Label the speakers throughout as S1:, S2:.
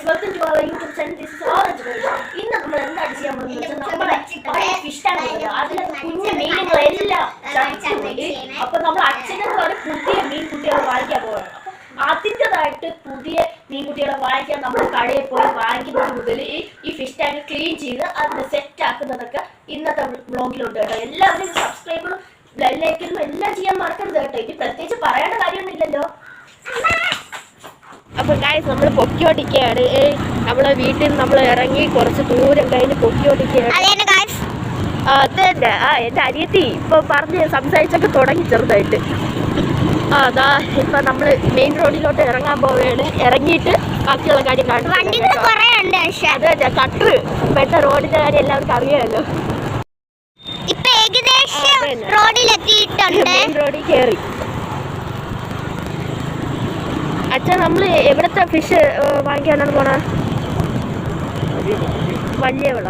S1: Guys welcome to our YouTube channel this is orange ഇന്ന് നമ്മൾ എന്താണ് ചെയ്യാൻ പോകുന്നത് നമ്മുടെ പഴയ ഫിഷ് ടാങ്ക് അതിലെ കുഞ്ഞു മീനുകളെല്ലാം ചത്തുപോയി അപ്പൊ നമ്മൾ അച്ഛനെ പോലെ പുതിയ മീൻകുട്ടികളെ വാങ്ങിക്കാൻ പോകണം അതിന്റെതായിട്ട് പുതിയ മീൻകുട്ടികളെ വാങ്ങിക്കാൻ നമ്മൾ കടയിൽ പോയി വാങ്ങിക്കുന്നത് മുതൽ ഈ ഈ ഫിഷ് ടാങ്ക് ക്ലീൻ ചെയ്ത് അതിനെ സെറ്റ് ആക്കുന്നതൊക്കെ ഇന്നത്തെ ബ്ലോഗിലുണ്ട് കേട്ടോ. എല്ലാവരും സബ്സ്ക്രൈബറും ബെല്ലൈക്കനും എല്ലാം ചെയ്യാൻ മറക്കരുത് കേട്ടോ. ഇനി പ്രത്യേകിച്ച് പറയേണ്ട കാര്യമൊന്നുമില്ലല്ലോ
S2: അപ്പൊ ഗായ്സ് നമ്മൾ പൊക്കിയോടിക്കുകയാണ് നമ്മളെ വീട്ടിൽ നിന്ന് നമ്മൾ ഇറങ്ങി കുറച്ച് ദൂരം കഴിഞ്ഞ് ആ, അത് തന്നെ. ആ എന്റെ അനിയത്തി ഇപ്പൊ പറഞ്ഞ് സംസാരിച്ചൊക്കെ തുടങ്ങി ചെറുതായിട്ട്. ആ അതാ ഇപ്പൊ നമ്മൾ മെയിൻ റോഡിലോട്ട് ഇറങ്ങാൻ പോവുകയാണ്. ഇറങ്ങിയിട്ട് ബാക്കിയുള്ള കാര്യം
S3: കാണും കട്ടർ
S2: അത് തന്നെ കട്ടറ് റോഡിന്റെ കാര്യം എല്ലാവർക്കും അറിയാമല്ലോ
S3: ഇപ്പൊ ഏകദേശം
S2: ആ, എത്തിയിട്ടുണ്ട്.
S3: റോഡിലെത്തിയിട്ടുണ്ട്
S2: മെയിൻ റോഡിൽ കയറി അച്ഛാ നമ്മൾ എവിടത്തെ ഫിഷ് വാങ്ങിക്കാനാണ് പോണ? വലിയ വിള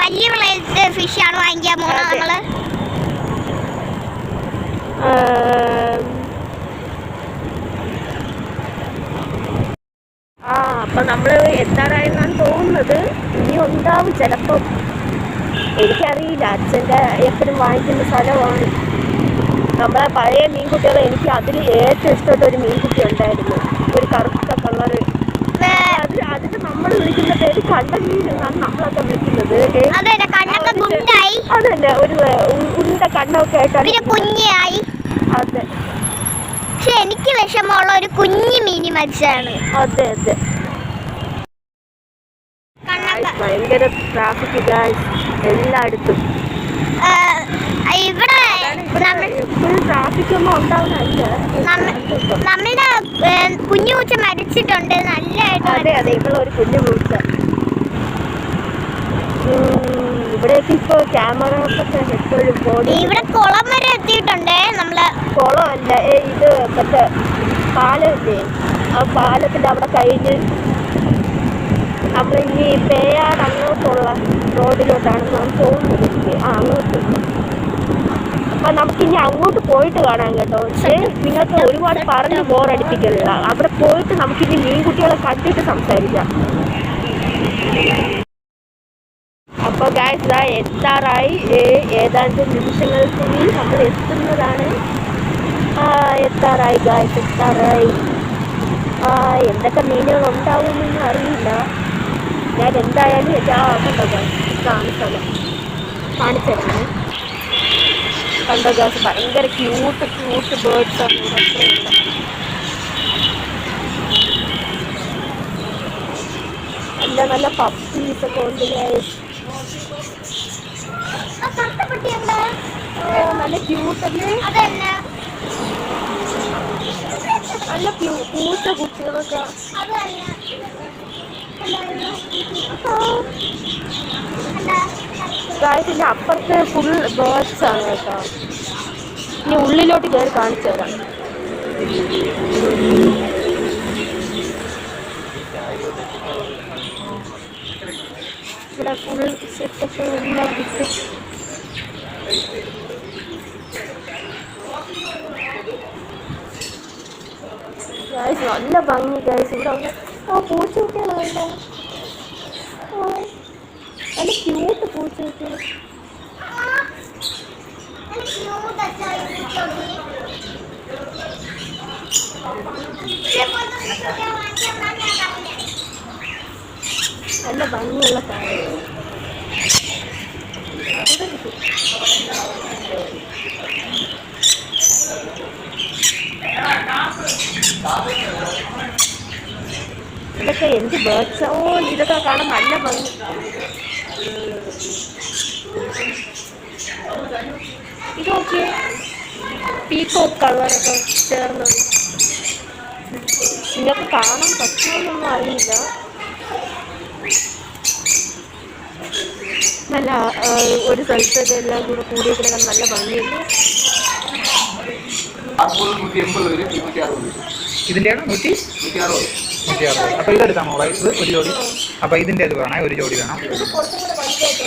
S3: വലിയ വിളയിലത്തെ ഫിഷ് ആണ് വാങ്ങിക്കാൻ
S2: പോണത്.
S3: നമ്മൾ.
S2: ആ. അപ്പൊ നമ്മൾ എത്താറായെന്നാണ് തോന്നുന്നത്. ഇനി ഉണ്ടാവും ചിലപ്പം. എനിക്കറിയില്ല അച്ഛന്റെ എപ്പോഴും വാങ്ങിക്കുന്ന സ്ഥലമാണ്. നമ്മളെ പഴയ മീൻകുട്ടികൾ എനിക്ക് അതിൽ ഏറ്റവും ഇഷ്ടപ്പെട്ട ഒരു മീൻകുട്ടി ഉണ്ടായിരുന്നു. ഒരു കറുത്ത കളർ അത് അതിന് നമ്മൾ വിളിക്കുന്ന പേര് കണ്ടൽ മീൻ എന്നാണ് നമ്മളൊക്കെ വിളിക്കുന്നത്.
S3: അതന്നെ
S2: ഒരു ഉണ്ട കണ്ണൊക്കെ ആയിട്ടാണ്
S3: കുഞ്ഞായി.
S2: അതെ.
S3: പക്ഷെ എനിക്ക് വിഷമമുള്ള ഒരു കുഞ്ഞു മീനി മത്സ്യമാണ്
S2: അതെ അതെ. ഭയങ്കര ട്രാഫിക് എല്ലായിടത്തും.
S3: ഇവിടെ നമ്മുടെ കുഞ്ഞു പൂച്ച മരിച്ചിട്ടുണ്ട്. നല്ലതായിട്ട്
S2: അതെ അതെ ഇവിടെ ഒരു കുഞ്ഞു പൂച്ച. ഇപ്പൊ എപ്പോഴും ബോഡി
S3: ഇവിടെ കുളം വരെ എത്തിയിട്ടുണ്ട്. നമ്മൾ
S2: കുളമല്ല ഇത് മറ്റേ പാലമില്ലേ? ആ പാലത്തിന്റെ അവിടെ കഴിഞ്ഞ് നമ്മൾ ഈ പേയാട് അങ്ങോട്ടുള്ള റോഡിലോട്ടാണ് നാം പോകുന്നത്. ആ അങ്ങോട്ട്. അപ്പൊ നമുക്ക് ഇനി അങ്ങോട്ട് പോയിട്ട് കാണാം കേട്ടോ. പക്ഷേ നിങ്ങൾക്ക് ഒരുപാട് പറഞ്ഞ് ബോറടിപ്പിക്കലില്ല അവിടെ പോയിട്ട് നമുക്കിനി മീൻകുട്ടികളെ കണ്ടിട്ട് സംസാരിക്കാം. അപ്പൊ ഗായ്സ് എത്താറായി. ഏതാണ്ട് നിമിഷങ്ങൾക്കുള്ളിൽ നമ്മൾ എത്തുന്നതാണ്. ആ എത്താറായി ഗായ്സ് എത്താറായി. ആ എന്തൊക്കെ മീനുകൾ ഉണ്ടാവുമെന്ന് അറിയില്ല. ഞാൻ എന്തായാലും എല്ലാ സ്ഥലം. കാണിച്ചു തരാം കണ്ടോ ഗായ്സ് ഭയങ്കര ക്യൂട്ട് ക്യൂട്ട് ബേർഡ്സ് ആണ്. നല്ല നല്ല പപ്പീസ് ഒക്കെ ഉണ്ട്? നല്ല ക്യൂട്ട് അല്ലേ?
S3: അതന്നെ
S2: നല്ല പൂച്ച കുട്ടികളൊക്കെ.
S3: അതന്നെ
S2: ഗായത്തിന്റെ അപ്പുറത്ത് ഫുൾ ബേർഡ്സ് ആണ് കേട്ടോ. ഇനി ഉള്ളിലോട്ട് കയറി കാണിച്ചു തരാം. ഇവിടെ ഫുൾ സെറ്റപ്പ് കിട്ടും ഗായ്സ് നല്ല ഭംഗി ഗായ്സ് ഇവിടെ ഉണ്ട്. ഓ പൂച്ചക്കുട്ടികൾ നല്ല ക്യൂട്ട് പൂച്ചക്കുട്ടികൾ നല്ല ഭംഗിയുള്ള സാധനം ഇതൊക്കെ എന്ത് ബേർഡ്സ് ഇതൊക്കെ കാണാൻ നല്ല ഭംഗി. ഇത് നോക്കിയേ പീക്കോക്ക് കളറൊക്കെ ചേർന്നത്. നിങ്ങൾക്ക് കാണാൻ പറ്റുമെന്നൊന്നും അറിയില്ല. നല്ല ഒരു സ്ഥലത്ത് ഇതെല്ലാം കൂടെ കൂടി കിടക്കാൻ നല്ല ഭംഗിയുണ്ട്.
S4: അപ്പോൾ നൂറ്റി നൂറ്റി? അറുപത് വരും
S5: ഇതിന്റെയാണ് നൂറ്റി
S4: നൂറ്റി അറുപത്
S5: നൂറ്റി അറുപത് ഇതെടുത്താൽ മോളെ ഇത് ഒരു ജോഡി. അപ്പോൾ ഇതിന്റെ ഇത് വേണേ ഒരു ജോഡി വേണം.
S2: ഇത് കുറച്ചും കൂടെ വലുതായിട്ട്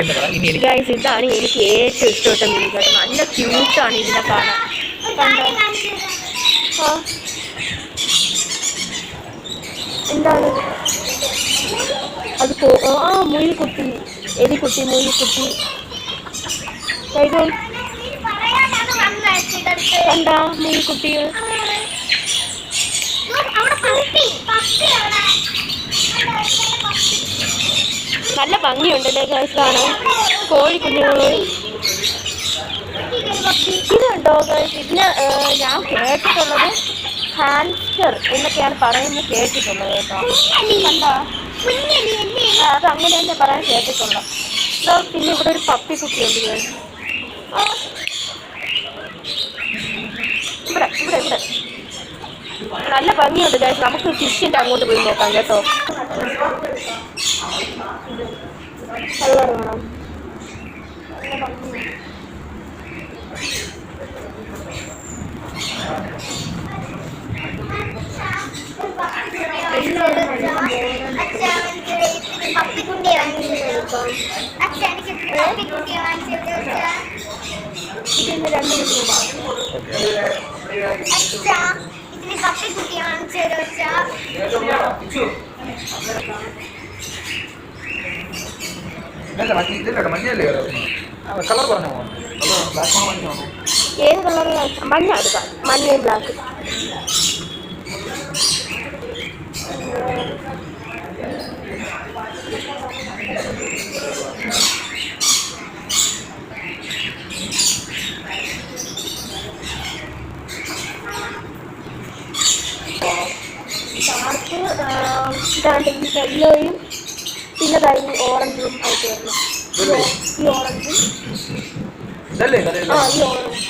S5: എന്ന് പറ ഇനി എനിക്ക്
S2: ഇതാണ് എനിക്ക് ഏറ്റവും ഇഷ്ടപ്പെട്ട കേട്ടോ നല്ല ക്യൂട്ടാണ് ഇതിനെ കാണാൻ. കണ്ടോ? എന്താണ് അത്? ആ മുയിൽ കുട്ടി എലി കുട്ടി
S3: മുയിൽ കുട്ടി ഇടത്ത്.
S2: കണ്ടാ മുയിൽക്കുട്ടികൾ
S3: ഉം, അവിടെ പപ്പി പപ്പി അവിടെ അവിടെ പപ്പി.
S2: നല്ല ഭംഗിയുണ്ടല്ലേ ഗൈസ് കാണാൻ? കോഴിക്കുഞ്ഞുങ്ങൾ ഇതുണ്ടോ ഗൈസ് ഇതിന് ഞാൻ കേട്ടിട്ടുള്ളത് ഹാൻസ്റ്റർ എന്നൊക്കെയാണ് പറയുന്നത് കേട്ടിട്ടുള്ളത് കേട്ടോ. കണ്ടോ? അത് അങ്ങനെ തന്നെ പറയാൻ കേട്ടിട്ടുള്ളത് പിന്നെ ഇവിടെ ഒരു പപ്പി കുട്ടിയുണ്ട് ഗൈസ്. ഇവിടെ ഇവിടെ ഇവിടെ. നല്ല ഭംഗിയുണ്ട് ഗൈസ് നമുക്ക് ഫിഷിന്റെ അങ്ങോട്ട് പോയി നോക്കാം കേട്ടോ. കളർ വേണം
S3: പപ്പിക്കുട്ടിയെ വാങ്ങിച്ചു അച്ഛൻ എനിക്ക് പപ്പിക്കുട്ടിയെ വാങ്ങിച്ചു
S2: ഇതിന് രണ്ട് രൂപ
S3: ഇതിന് പപ്പിക്കുട്ടിയെ വാങ്ങിച്ചു അച്ഛാ
S5: ഇതല്ല മഞ്ഞ ഇതല്ല മഞ്ഞല്ലേ കളർ പറഞ്ഞോ ബ്ലാക്ക് മഞ്ഞോ
S2: ഏത് കളർ മഞ്ഞ എടുക്കാം മഞ്ഞയും ബ്ലാക്ക് ഇതാണ്ട് യെല്ലോയും പിന്നെ ഈ ഓറഞ്ചും ആയിട്ട് വരണം. ഈ ഓറഞ്ചും. ആ ഈ ഓറഞ്ച്.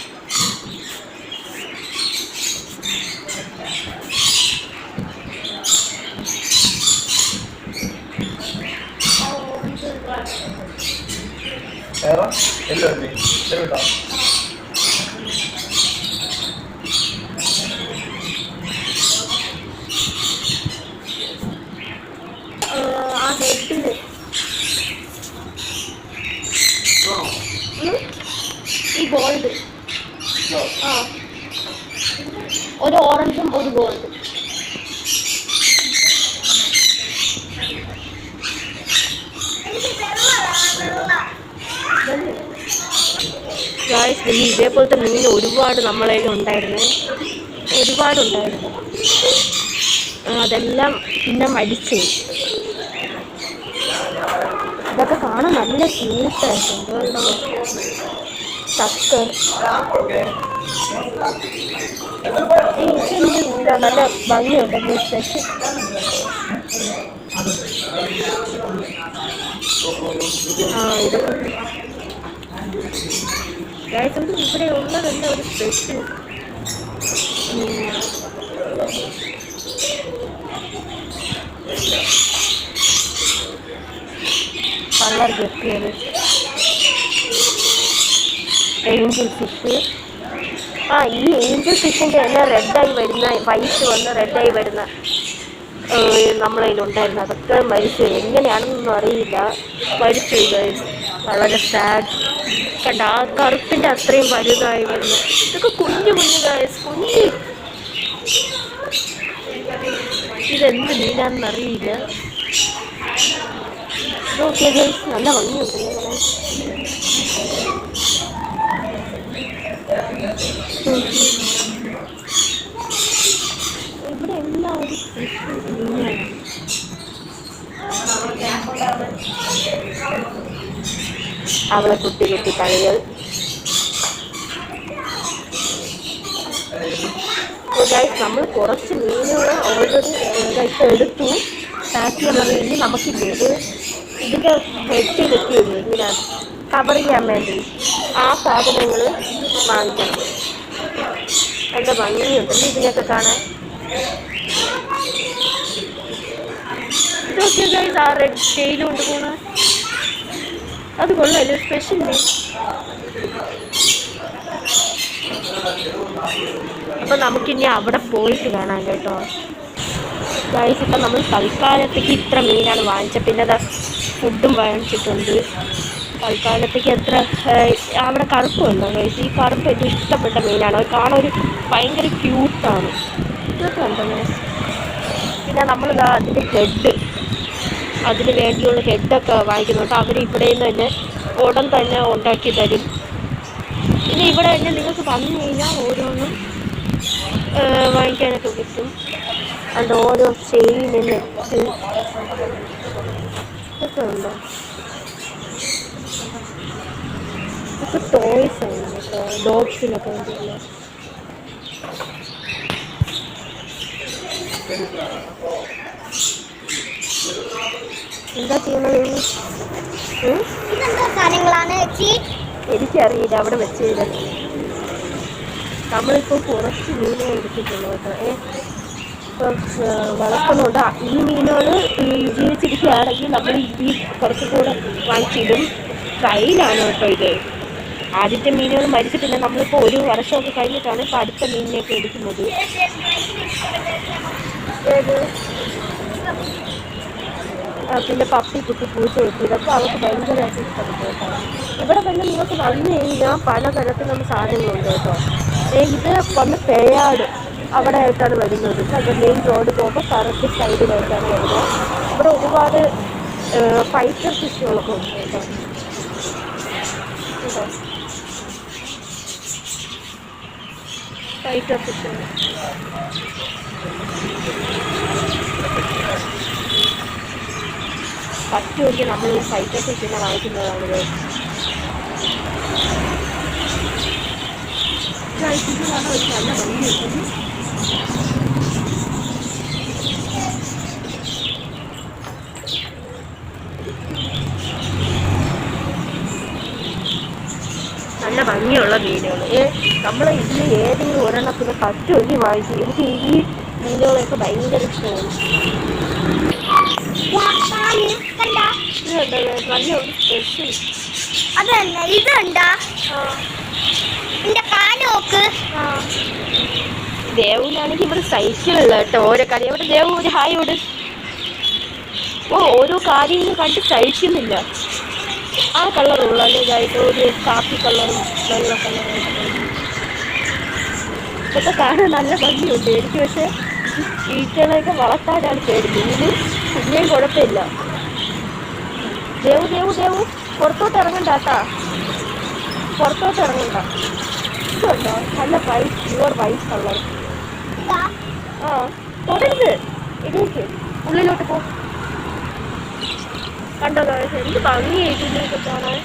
S5: വേറെ എല്ലോ അല്ലേ ഇത് കേട്ടോ
S2: ആ ഹെഡിൽ ഈ ഗോൾഡ് ആ ഒരു ഓറഞ്ചും ഒരു ഗോൾഡും ഗായ്സ് ഇനി ഇതേപോലത്തെ മീൻ ഒരുപാട് നമ്മളെ ഉണ്ടായിരുന്നു. ഒരുപാട് ഉണ്ടായിരുന്നു. അതെല്ലാം പിന്നെ മരിച്ചു. ഇതൊക്കെ കാണാൻ നല്ല ക്യൂട്ടായിരുന്നു ചക്കർ നല്ല ഭംഗിയുണ്ട് സ്പെഷ്യൽ ആ ഇത് ഇത് ഇവിടെ ഉള്ളതല്ല ഒരു സ്പെഷ്യൽ കളർ ഗപ്പിയത് ഏഞ്ചൽ ഫിഷ് ആ ഈ ഏഞ്ചൽ ഫിഷിന്റെ തന്നെ റെഡായി വരുന്ന വൈറ്റ് വന്ന് റെഡായി വരുന്ന നമ്മളതിലുണ്ടായിരുന്നു അതൊക്കെ മരിച്ചു. എങ്ങനെയാണെന്നൊന്നും അറിയില്ല. മരിച്ചു. വളരെ സാഡ് കണ്ട ആ കറുപ്പിന്റെ അത്രയും വലുതായി വരുന്നു. ഇതൊക്കെ കുഞ്ഞു കുഞ്ഞു ഗായസ് കുഞ്ഞു. ഇതെന്ത് മീനാണെന്ന് അറിയില്ല നല്ല ഭംഗിയുണ്ട്. ഇവിടെ എല്ലാം ഒരു സ്പെഷ്യൽ അവളെ കുട്ടി കുട്ടി കളികൾ നമ്മൾ കുറച്ച് മീനുകൾ ഓൾറെഡി എടുത്തു. പാക്ക് ചെയ്യാൻ ഇനി നമുക്കില്ല ഇത് ഇതിന്റെ ഹെഡ് കിട്ടിയിരുന്നു ഇതിനകത്ത് കവർ ചെയ്യാൻ വേണ്ടി ആ സാധനങ്ങൾ വാങ്ങിക്കണം. നല്ല ഭംഗിയുണ്ട് ഇതിനൊക്കെ കാണാൻ. ഇതൊക്കെ കൊണ്ട് പോണ. അത് കൊള്ളാമല്ലോ സ്പെഷ്യൽ അപ്പൊ നമുക്കിനി അവിടെ പോയിട്ട് കാണാം കേട്ടോ. ഗൈസ് ഇപ്പം നമ്മൾ തൽക്കാലത്തേക്ക് ഇത്ര മീനാണ് വാങ്ങിച്ചത്. പിന്നെ ഫുഡും വാങ്ങിച്ചിട്ടുണ്ട്. തൽക്കാലത്തേക്ക് എത്ര അവിടെ കറുപ്പുണ്ടോ ഗൈസ് ഈ കറുപ്പ് ഏറ്റവും ഇഷ്ടപ്പെട്ട മീനാണ്. അത് കാണാൻ ഒരു ഭയങ്കര ക്യൂട്ടാണ് ഉണ്ടോ പിന്നെ നമ്മളിതാ അതിന്റെ ഹെഡ് അതിന് വേണ്ടിയുള്ള ഹെഡൊക്കെ വാങ്ങിക്കുന്നുണ്ട് അവർ ഇവിടെ നിന്ന് തന്നെ ഉടൻ തന്നെ ഉണ്ടാക്കി തരും. പിന്നെ ഇവിടെ തന്നെ നിങ്ങൾക്ക് വന്നു കഴിഞ്ഞാൽ ഓരോന്നും വാങ്ങിക്കാനൊക്കെ കിട്ടും അതിന്റെ ഓരോ ചെയിന് നെറ്റ് ഉണ്ടോ? ഇതൊക്കെ ടോയ്സ് ആണ് കേട്ടോ. ഡോഗ്സിനൊക്കെ വേണ്ടിയുള്ള എന്താ ചെയ്യുന്നത് എനിക്കറിയില്ല അവിടെ വെച്ച് നമ്മളിപ്പോൾ കുറച്ച് മീനെ എടുത്തിട്ടുള്ളൂ കേട്ടോ. ഏ? ഇപ്പം ആ, വളർത്തുന്നുണ്ട് ഈ മീനുകൾ ജീവിച്ചിരിക്കുകയാണെങ്കിൽ നമ്മൾ ഈ കുറച്ചും കൂടെ വാങ്ങിച്ചിടും. ട്രെയിനാണ് കേട്ടോ ഇത്. ആദ്യത്തെ മീനുകൾ മരിച്ചിട്ടില്ല. നമ്മളിപ്പോൾ ഒരു വർഷമൊക്കെ കഴിഞ്ഞിട്ടാണ് ഇപ്പോൾ അടുത്ത മീനിനെയൊക്കെ എടുക്കുന്നത്. പിന്നെ പപ്പി കുട്ടി പൂച്ച കൊടുത്തു ഇതൊക്കെ അവർക്ക് ഭയങ്കരമായിട്ട് ഇഷ്ടപ്പെട്ടു കേട്ടോ. ഇവിടെ തന്നെ നിങ്ങൾക്ക് വന്നു കഴിഞ്ഞാൽ പലതരത്തിലുള്ള സാധനങ്ങളുണ്ട് കേട്ടോ. ഇത് വന്ന് പേയാട് അവിടെ ആയിട്ടാണ് വരുന്നത് അത് മെയിൻ റോഡ് പോകുമ്പോൾ കറക്റ്റ് സൈഡിലായിട്ടാണ് വരുന്നത്. ഇവിടെ ഒരുപാട് ഫൈറ്റർ ഫിഷുകളൊക്കെ ഉണ്ട് കേട്ടോ. ഫൈറ്റർ ഫിഷുകൾ ഫസ്റ്റ് നോക്കി നമ്മൾ ഈ ഫൈറ്റർ ഫിഷിനെ വാങ്ങിക്കുന്നതാണിത് Guys, ഇത് നല്ല ഭംഗിയുണ്ട്. നല്ല ഭംഗിയുള്ള മീനുകൾ ഏ നമ്മൾ ഇതിൽ ഏതെങ്കിലും ഒരെണ്ണത്തിന് ഫസ്റ്റ് ഒഴി വാങ്ങിച്ചു എനിക്ക് ഈ മീനുകളൊക്കെ ഭയങ്കര ഇഷ്ടമാണ്.
S3: അതല്ല ഇതുണ്ടാ?
S2: ദേവുവിനാണെങ്കിൽ ഇവിടെ സൈക്കിളുള്ള കേട്ടോ ഓരോ കാര്യം ഇവിടെ ദേവു ഒരു ഹായ് ഇവിടെ. ഓ ഓരോ കാര്യങ്ങളും കണ്ട് സഹിക്കുന്നില്ല. ആ കളറുള്ളൂ അതിന്റെതായിട്ട് ഒരു കാപ്പി കളറും വെള്ള കളറും ഇതൊക്കെ കാണാൻ നല്ല ഭംഗിയുണ്ട്. എനിക്ക് പക്ഷേ ഈച്ചകളെയൊക്കെ വളർത്താനാണ് പേടിക്കും. ഇത് പിന്നെയും കുഴപ്പമില്ല. ദേവു ദേവു ദേവു. പുറത്തോട്ട് ഇറങ്ങണ്ട കേട്ടാ പുറത്തോട്ട് ഇറങ്ങണ്ട. ഇതുണ്ടോ? നല്ല വൈസ് പ്യുവർ വൈസ് കളർ. ആ തുടരുത്. ഇടേക്ക്. ഉള്ളിലോട്ട് പോ. കണ്ടോ? എന്ത് ഭംഗിയായിട്ട് കാണാൻ.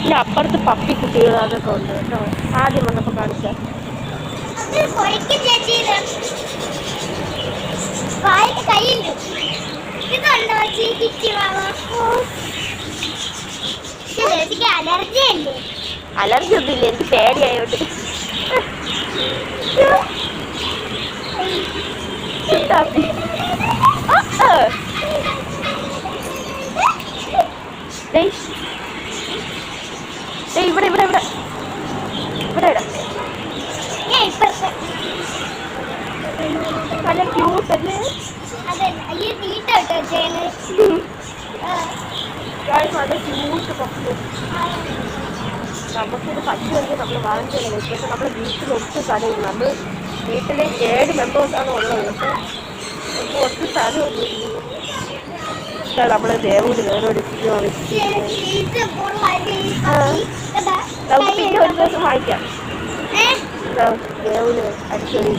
S2: ഇല്ല അപ്പുറത്ത് പപ്പി കുട്ടികൾ അതൊക്കെ ഉണ്ട് കേട്ടോ. ആദ്യം വന്നപ്പോൾ കാണിച്ച.
S3: അലർജി പൊളിക്കും എനിക്ക് കയ്യുണ്ട് ഇതുണ്ടോ
S2: ഇവിടെ ഇവിടെ ഇവിടെ. ഇവിടെ ഇടാം. നല്ല ക്യൂട്ട് അല്ലേ? നല്ല ക്യൂട്ട് പപ്പു നമുക്കിത് പറ്റുമെങ്കിൽ നമ്മൾ വാങ്ങിച്ചില്ല പക്ഷേ നമ്മുടെ വീട്ടിൽ ഒട്ടും സ്ഥലമില്ല നമ്മൾ വീട്ടിലെ ഏഴ് മെമ്പേഴ്സാണ് ഉള്ളത്. പക്ഷേ ഒട്ടും സ്ഥലമൊന്നും നമ്മൾ ആ.
S3: കണ്ടാ?
S2: നമുക്ക് പിന്നെ ഒരു ദിവസം വാങ്ങിക്കാം
S3: ഏ?
S2: ദേവൂര് അടിച്ചൊരു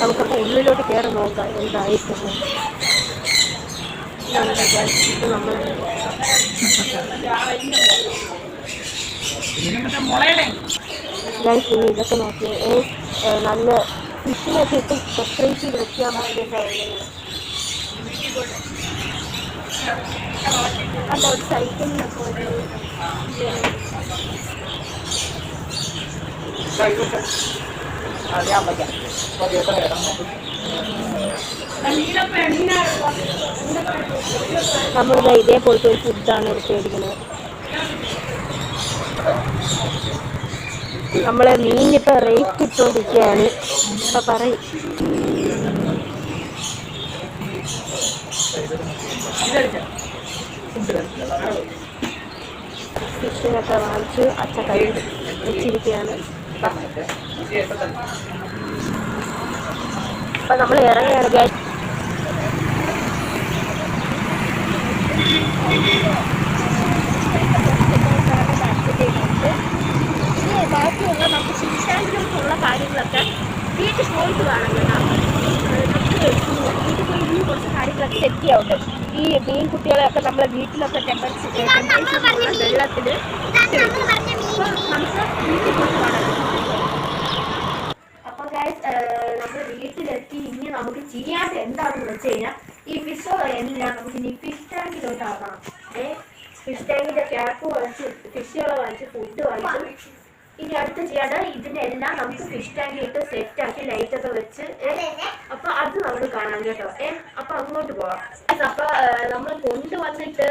S2: നമുക്കപ്പോൾ ഉള്ളിലോട്ട് കയറി നോക്കാം എന്തായിരിക്കും നമ്മൾ ഇതൊക്കെ നോക്കി നല്ല ഫിഷിനൊക്കെ ഇട്ട് സെപ്പറേറ്റ് ചെയ്ത് വെക്കാൻ വേണ്ടിയിട്ട്
S5: പറ്റാം
S2: നമ്മളിത് ഇതേപോലത്തെ ഒരു ഫുഡാണ് എടുത്തു മേടിക്കുന്നത് നമ്മളെ മീനിപ്പോൾ റേറ്റ് ഇട്ടുകൊണ്ടിരിക്കുകയാണ് ഇപ്പൊ പറയും. ഫിഷിനൊക്കെ വാങ്ങിച്ച് അച്ഛ കൈ വെച്ചിരിക്കുകയാണ്
S1: അപ്പം നമ്മൾ ഇറങ്ങിയാണ് ഗൈസ് ബാക്കിയുള്ള നമുക്ക് ശിക്ഷാന്തിലുള്ള കാര്യങ്ങളൊക്കെ വീട്ടിൽ പോയിട്ട് വേണം കേട്ടോ നമുക്ക് വീട്ടിൽ പോയി ഇനി കുറച്ച് കാര്യങ്ങളൊക്കെ സെറ്റ് ചെയ്യാറുണ്ട് ഈ മീൻ കുട്ടികളെയൊക്കെ നമ്മളെ വീട്ടിലൊക്കെ ടെമ്പറേച്ചർ ടെമ്പറേച്ചർ
S3: നമ്മൾ പറഞ്ഞ മീൻ
S1: നമുക്ക് വീട്ടിൽ പോയിട്ട് വേണം അപ്പൊ ഗൈസ് നമ്മൾ വീട്ടിലെത്തി ഇനി നമുക്ക് ചെയ്യാത്ത എന്താണെന്ന് വെച്ച് കഴിഞ്ഞാൽ ഈ ഫിഷ് എല്ലാം നമുക്ക് ഇനി ഫിഷ് ടാങ്കിലോട്ട് ആക്കണം ഏ ഫിഷ് ടാങ്കിന്റെ ക്യാപ്പ് വാങ്ങിച്ച് ഫിഷുകളെ വാങ്ങിച്ച് ഫുഡ് വാങ്ങിച്ച് ഇനി അടുത്ത് ചെയ്യാതെ ഇതിനെല്ലാം നമുക്ക് ഫിഷ് ടാങ്കിലിട്ട് സെറ്റ് ആക്കി ലൈറ്റ് ഒക്കെ വെച്ച് ഏ, അപ്പൊ അത് നമ്മൾ കാണാം കേട്ടോ. ഏ അപ്പൊ അങ്ങോട്ട് പോവാം. അപ്പൊ നമ്മൾ കൊണ്ടുവന്നിട്ട്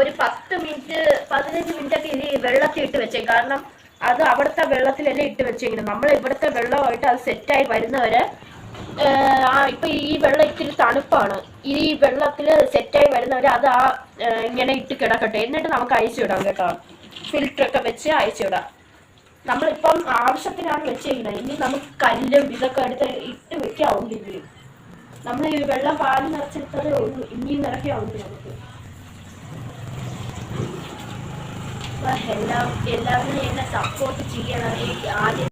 S1: ഒരു പത്ത് മിനിറ്റ് പതിനഞ്ച് മിനിറ്റ് ഒക്കെ ഇനി വെള്ളത്തിൽ ഇട്ട് വെച്ചേ കാരണം അത് അവിടുത്തെ വെള്ളത്തിലല്ലേ ഇട്ട് വെച്ചേക്കുന്നത്. നമ്മൾ ഇവിടുത്തെ വെള്ളമായിട്ട് അത് സെറ്റായി വരുന്നവരെ ഇപ്പൊ ഈ വെള്ളം ഇത്തിരി തണുപ്പാണ്. ഈ വെള്ളത്തിൽ സെറ്റായി വരുന്നവരെ അത് ആ ഇങ്ങനെ ഇട്ട് കിടക്കട്ടെ. എന്നിട്ട് നമുക്ക് അയച്ചു വിടാം കേട്ടോ. ഫിൽറ്റർ ഒക്കെ വെച്ച് അയച്ചു വിടാം. നമ്മളിപ്പം ആവശ്യത്തിനാണ് വെച്ചേക്കുന്നത് ഇനി നമുക്ക് കല്ലും ഇതൊക്കെ എടുത്ത് ഇട്ട് വെക്കാവുന്നില്ല നമ്മൾ ഈ വെള്ളം പാൽ നിറച്ചിട്ടതേ ഉള്ളൂ. ഇനിയും നിറയ്ക്കാവുന്നില്ല നമുക്ക്. എല്ലാം എല്ലാവരും എന്നെ സപ്പോർട്ട് ചെയ്യണം. ഈ ആദ്യം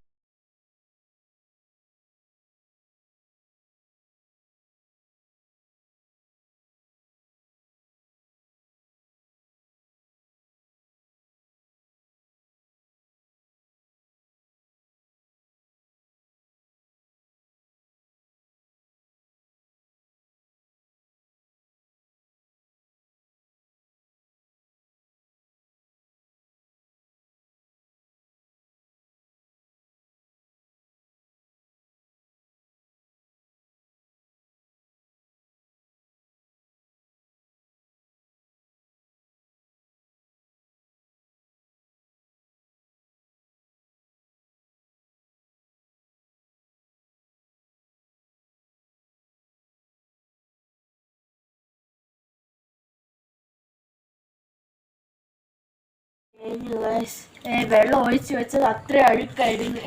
S1: വെള്ളം ഒഴിച്ച് വെച്ചത് അത്ര അഴുക്കായിരുന്നു.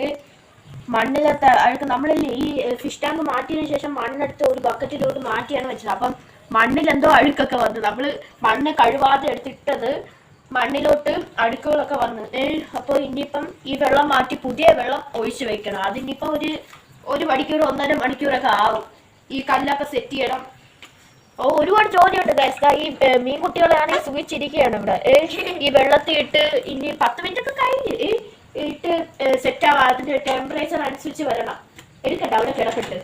S1: മണ്ണിലത്തെ അഴുക്ക് നമ്മളല്ലേ ഈ ഫിഷ് ടാങ്ക് മാറ്റിയതിനു ശേഷം മണ്ണെടുത്ത് ഒരു ബക്കറ്റിലോട്ട് മാറ്റിയാണ് വെച്ചത്. അപ്പം മണ്ണിലെന്തോ അഴുക്കൊക്കെ വന്നു. നമ്മൾ മണ്ണ് കഴുവാതെ എടുത്തിട്ടത് മണ്ണിലോട്ട് അഴുക്കുകളൊക്കെ വന്നു. അപ്പോൾ ഇനിയിപ്പം ഈ വെള്ളം മാറ്റി പുതിയ വെള്ളം ഒഴിച്ച് വെക്കണം. അതിനിപ്പം ഒരു ഒരു മണിക്കൂർ ഒന്നര മണിക്കൂറൊക്കെ ആവും. ഈ കല്ലൊക്കെ സെറ്റ് ചെയ്യണം. ഓ ഒരുപാട് ചോദ്യമുണ്ട് ഗൈസ് ഈ മീൻകുട്ടികളാണെങ്കിൽ സുഖിച്ചിരിക്കുകയാണ് ഇവിടെ. ഈ വെള്ളത്തിൽ ഇട്ട് ഇനി പത്ത് മിനിറ്റ് ഒക്കെ കഴിഞ്ഞ് ഇട്ട് സെറ്റ് ആവാം അതിന്റെ ടെമ്പറേച്ചർ അനുസരിച്ച് വരണം. എടുക്കട്ടെ അവിടെ കിടപ്പിട്ട്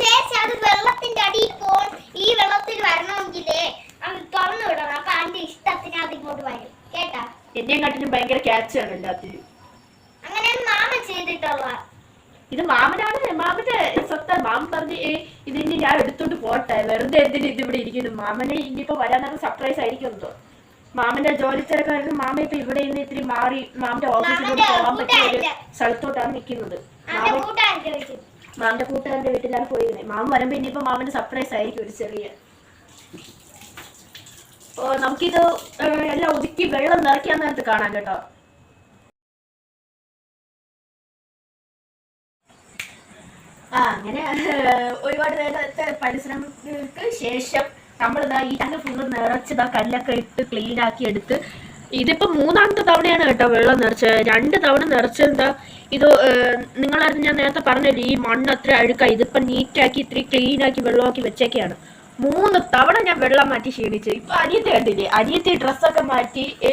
S3: എന്നെ അത് വെള്ളത്തിന്റെ അടിയിൽ പോൺ ഈ വെള്ളത്തിൽ വരണമെങ്കിലേ അത് തുറന്നു വിടണം. അപ്പൊ അതിന്റെ ഇഷ്ടത്തിന് അത് ഇങ്ങോട്ട് വരും. കേട്ടാ?
S1: എന്നെയും കാട്ടിലും ഭയങ്കര ആണ് എല്ലാത്തിനും
S3: അങ്ങനെ മാമ ചെയ്തിട്ടുള്ള
S1: ഇത് മാമനാണ് മാമന്റെ സ്വത്ത. മാമൻ പറഞ്ഞ് ഏ, ഇതിന് ഞാൻ എടുത്തോണ്ട് പോട്ടെ. വെറുതെ എന്തിന് ഇത് ഇവിടെ ഇരിക്കുന്നു? മാമനെ ഇനിയിപ്പോ വരാനൊക്കെ സർപ്രൈസ് ആയിരിക്കും എന്തോ. മാമന്റെ ജോലി തിരക്കായിരുന്നു. മാമ ഇപ്പൊ ഇവിടെ നിന്ന് ഇത്തിരി മാറി മാമന്റെ ഓഫീസിലോട്ട് പോകാൻ പറ്റിയ ഒരു. സ്ഥലത്തോട്ടാണ് നിൽക്കുന്നത്. മാമന്റെ കൂട്ടുകാരന്റെ വീട്ടിലാണ് പോയിരുന്നത്. മാമൻ വരുമ്പോ ഇനിയിപ്പോ മാമന്റെ സർപ്രൈസ് ആയിരിക്കും ഒരു ചെറിയ ഓ നമുക്കിത് എല്ലാം ഒതുക്കി വെള്ളം നിറയ്ക്കാൻ നേരത്ത് കാണാം കേട്ടോ. അങ്ങനെ ഒരുപാട് നേരത്തെ പരിശ്രമങ്ങൾക്ക് ശേഷം നമ്മൾ ഈ ടാങ്ക് ഫുള്ള് നിറച്ചതാ കല്ലൊക്കെ ഇട്ട് ക്ലീൻ ആക്കി എടുത്ത് ഇതിപ്പോ മൂന്നാമത്തെ തവണയാണ് കേട്ടോ വെള്ളം നിറച്ചത് രണ്ട് തവണ നിറച്ചെന്താ ഇത് നിങ്ങളായിരുന്നു ഞാൻ നേരത്തെ പറഞ്ഞില്ലേ ഈ മണ്ണ് അത്ര അഴുക്കായി ഇതിപ്പോ നീറ്റാക്കി ഇത്ര ക്ലീൻ ആക്കി വെള്ളമാക്കി വെച്ചേക്കാണ് മൂന്ന് തവണ ഞാൻ വെള്ളം മാറ്റി ക്ഷീണിച്ചു. ഇപ്പൊ അരിയത്തെ കണ്ടില്ലേ അരിയത്തെ ഡ്രസ്സൊക്കെ മാറ്റി ഏ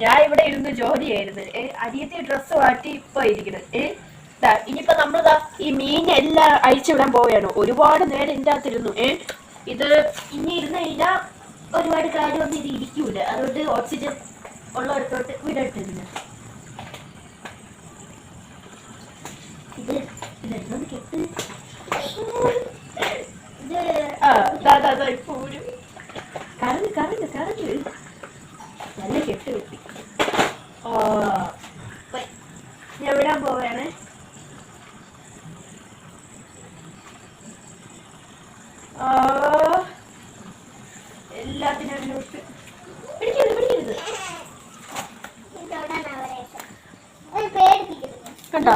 S1: ഞാൻ ഇവിടെ ഇരുന്ന് ജോലിയായിരുന്നു ഏ അരിയത്തെ ഡ്രസ്സ് മാറ്റി ഇപ്പൊ ഇരിക്കുന്നത് ഏ ഇനിയിപ്പോ ഈ ദാ ഈ മീനെല്ലാം അഴിച്ചുവിടാൻ പോവുകയാണ്. ഒരുപാട് നേരം ഇതിന്റെ അകത്തിരുന്നു. ഏ ഇത് ഇനി ഇരുന്ന് കഴിഞ്ഞാൽ ഒരുപാട് കാര്യമൊന്നും ഇത് ഇരിക്കൂല. അതുകൊണ്ട് ഓക്സിജൻ ഉള്ളിടത്തോട്ട് വിടട്ടിരുന്നു ഇത് ഇതെല്ലാം കെട്ട്? ഇത് ആ ദാ ദാ ദാ ഇപ്പൊ ഒരു കറണ്ട് കറണ്ട് കറണ്ട് നല്ല കെട്ട് കിട്ടി. ആ പോയി. ഞാൻ വിടാൻ പോവുകയാണേ എല്ലാത്തിനും പിടിക്കരുത് പിടിക്കരുത്. കണ്ടോ?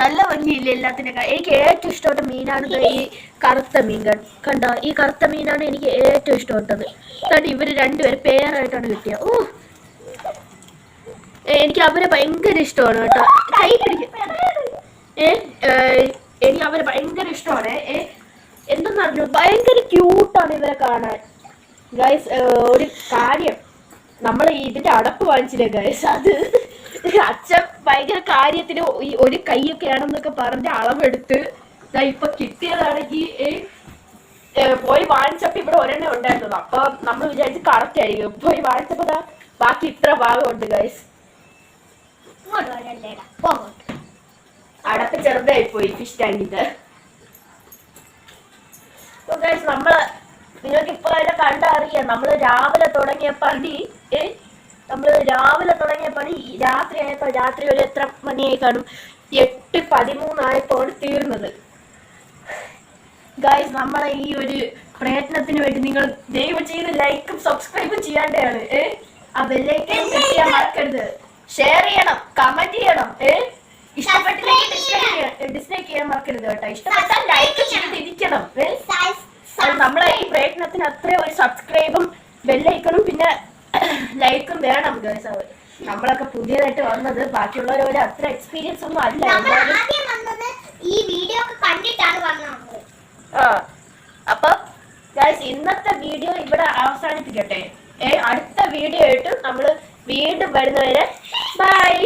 S1: നല്ല ഭംഗിയില്ല എല്ലാത്തിനേക്കാൾ എനിക്ക് ഏറ്റവും ഇഷ്ടപ്പെട്ട മീനാണ് ഈ കറുത്ത മീൻ. കണ്ടോ? ഈ കറുത്ത മീനാണ് എനിക്ക് ഏറ്റവും ഇഷ്ടപ്പെട്ടത്. കണ്ടോ ഇവർ രണ്ടുപേരും പേരായിട്ടാണ് കിട്ടിയത് ഓ എനിക്ക് അവരെ ഭയങ്കര ഇഷ്ടമാണ് കേട്ടോ. കൈ പിടിക്കും. ഏ, എനിക്ക് അവരെ ഭയങ്കര ഇഷ്ടമാണ്. ഏ എന്തെന്നറിഞ്ഞു? ഭയങ്കര ക്യൂട്ടാണ് ഇവരെ കാണാൻ. ഗൈസ് ഒരു കാര്യം. നമ്മൾ ഇതിന്റെ അടപ്പ് വാങ്ങിച്ചില്ലേ ഗൈസ് അത് അച്ഛൻ ഭയങ്കര കാര്യത്തിന് ഈ ഒരു കൈയൊക്കെ ആണെന്നൊക്കെ പറഞ്ഞ് അളവെടുത്ത് ഇപ്പൊ കിട്ടിയതാണെങ്കിൽ പോയി വാങ്ങിച്ചപ്പോ ഇവിടെ ഒരെണ്ണം ഉണ്ടായിരുന്നു. അപ്പൊ നമ്മൾ വിചാരിച്ച് കറക്റ്റ് ആയിരിക്കും. പോയി വാങ്ങിച്ചപ്പോ ബാക്കി ഇത്ര
S3: ഭാഗം ഉണ്ട് ഗൈസ്
S1: അടപ്പ് ചെറുതായി പോയി ഫിഷ് ടാങ്കിന്റെ ഗൈസ് നമ്മൾ നിങ്ങൾക്ക് ഇപ്പൊ അതിനെ കണ്ടറിയാം. നമ്മൾ രാവിലെ തുടങ്ങിയ പണി നമ്മൾ രാവിലെ തുടങ്ങിയ പണി രാത്രി ആയപ്പോ രാത്രി ഒരു എത്ര മണിയായി കാണും? എട്ട് പതിമൂന്നായപ്പോൾ തീർന്നത്. ഗൈസ് നമ്മളെ ഈ ഒരു പ്രയത്നത്തിന് വേണ്ടി നിങ്ങൾ ദയവ് ചെയ്ത് ലൈക്കും സബ്സ്ക്രൈബും ചെയ്യാണ്ടാണ് ഏ? ആ ബെല്ലൈക്കൻ ചെയ്യാൻ മറക്കരുത്. ഷെയർ ചെയ്യണം കമന്റ് ചെയ്യണം ഏ? ഇഷ്ടപ്പെട്ടില്ലെങ്കിൽ ഡിസ്ലൈക്ക് ചെയ്യാൻ മറക്കരുത് കേട്ടോ. ഇഷ്ടപ്പെട്ടാൽ ലൈക്ക് ചെയ്ത് നമ്മളെ ഈ പ്രയത്നത്തിന് അത്ര ഒരു സബ്സ്ക്രൈബും ബെല്ലൈക്കണും പിന്നെ ലൈക്കും വേണം ഗേൾസ് നമ്മളൊക്കെ പുതിയതായിട്ട് വന്നത് ബാക്കിയുള്ളവരോട് അത്ര എക്സ്പീരിയൻസ് ഒന്നും അല്ല.
S3: ഈ വീഡിയോ ഒക്കെ കണ്ടിട്ടാണ് വന്നത്.
S1: ആ അപ്പൊ ഗൈസ് ഇന്നത്തെ വീഡിയോ ഇവിടെ അവസാനിപ്പിക്കട്ടെ. ഏ അടുത്ത വീഡിയോ ആയിട്ട് നമ്മൾ വീണ്ടും വരുന്നവരെ ബൈ